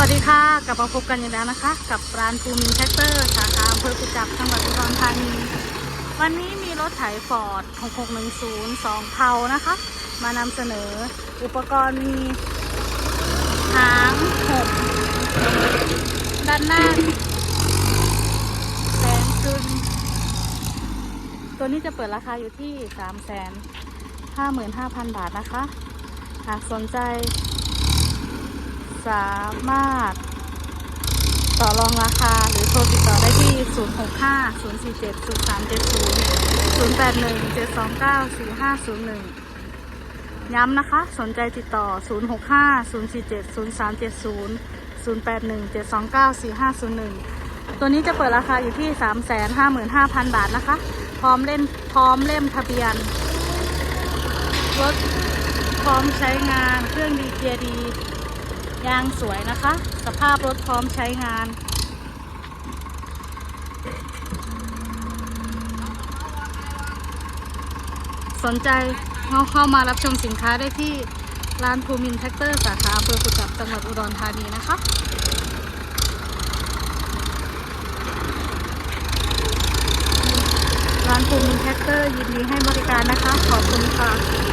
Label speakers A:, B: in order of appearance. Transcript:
A: วัสดีค่ะ กลับมาพบกันอีกแล้วนะคะ กับร้านภูมินแท็กเตอร์สาขาอำเภอกุจับจังหวัดอุดรธานีวันนี้มีรถไถฟอร์ด 6610 2เทานะคะ มานำเสนออุปกรณ์มีหาง6ด้านหน้าแสงขึ้นตัวนี้จะเปิดราคาอยู่ที่ 3 5 5 0 0 0 บาทนะคะ หากสนใจ สามารถ ต่อรองราคาหรือโทรติดต่อได้ที่ 065 047 0370 081 729 4501ย้ำนะคะ สนใจติดต่อ 065 047 0370 081 729 4501 ตัวนี้จะเปิดราคาอยู่ที่ 355,000 บาทนะคะ พร้อมเล่นพร้อมเล่มทะเบียนรถพร้อมใช้งานเครื่องดีเกียดี ยางสวยนะคะ สภาพรถพร้อมใช้งาน สนใจเข้าเข้ามารับชมสินค้าได้ที่ร้านภูมินแท็กเตอร์สาขาอำเภอกุจับจังหวัดอุดรธานีนะคะร้านภูมินแท็กเตอร์ยินดีให้บริการนะคะ ขอบคุณค่ะ